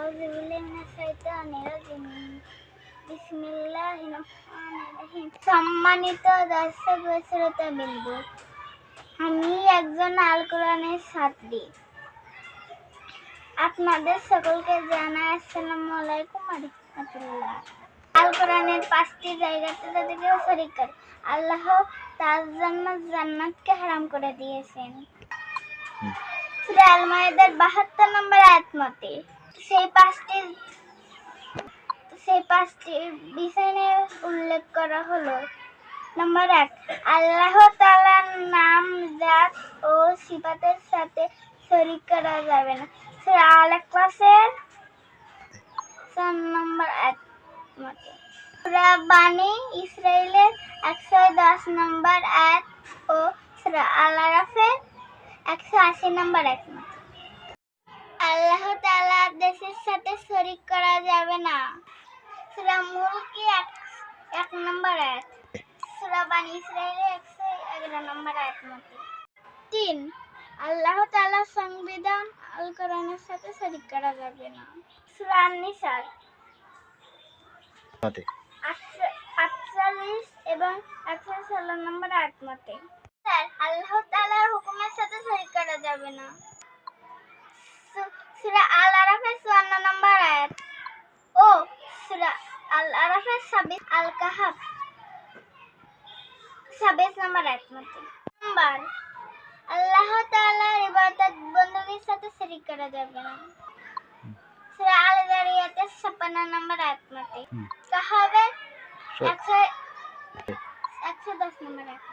আউযু বিল্লাহি মিনাশ শাইতানির রাজিম বিসমিল্লাহির রহমানির রহিম সম্মানিত দর্শক ও শ্রোতাবৃন্দ আমি একজন আল কোরআনের ছাত্রী। আপনাদের সকলকে জানাই আসসালামু আলাইকুম রাহমাতুল্লাহ। আল কোরআনের পাঁচটি জায়গাতে তাদেরকেও শরীক করে। আল্লাহ তার জন্য জান্নাতকে হারাম করে দিয়েছেন। সূরা আল মাইদার 72 নম্বর আয়াত মতে সেই পাঁচটি সেই পাঁচটি বিষয় উল্লেখ করা হলো। নম্বর এক, আল্লাহ তাআলার নাম, জাত ও সিফাতের সাথে শরীক করা যাবে না। সূরা আল চার নম্বর আয়াত মতে, সূরা বানী ইসরাইলের একশো দশ নম্বর আয়াত ও সূরা আল আরাফের একশো আশি নম্বর এক মতে আল্লাহ তাআলা দেশের সাথে শরিক করা যাবে না। সূরা মুলকি এক এক নম্বর এক সূরা বানী ইসরাইলের একশো এগারো নম্বর এক মতে তিন আল্লাহ তাআলার সংবিধান আল কোরআনের সাথে শরিক করা যাবে না। সুরা আন-নিসার। আটচল্লিশ এবং একশো ষোলো নম্বর আয়াত মতে স্যার আল্লাহ তাআলার হুকুমের সাথে শরীক করা যাবে না। সূরা আল আরাফের চুয়ান্ন নম্বর আয়াত। ও সূরা আল আরাফের ছাব্বিশ আল কাহাফ ছাব্বিশ নম্বর আয়াত মতে নম্বর আল্লাহ তাআলার ইবাদত বন্দীর সাথে শরীক করা যাবে না। সূরা আল জারিয়াতের ছাপ্পান্ন নম্বর আয়াত মতে হুম। কাহাবের একশো একশো দশ নম্বর আয়াত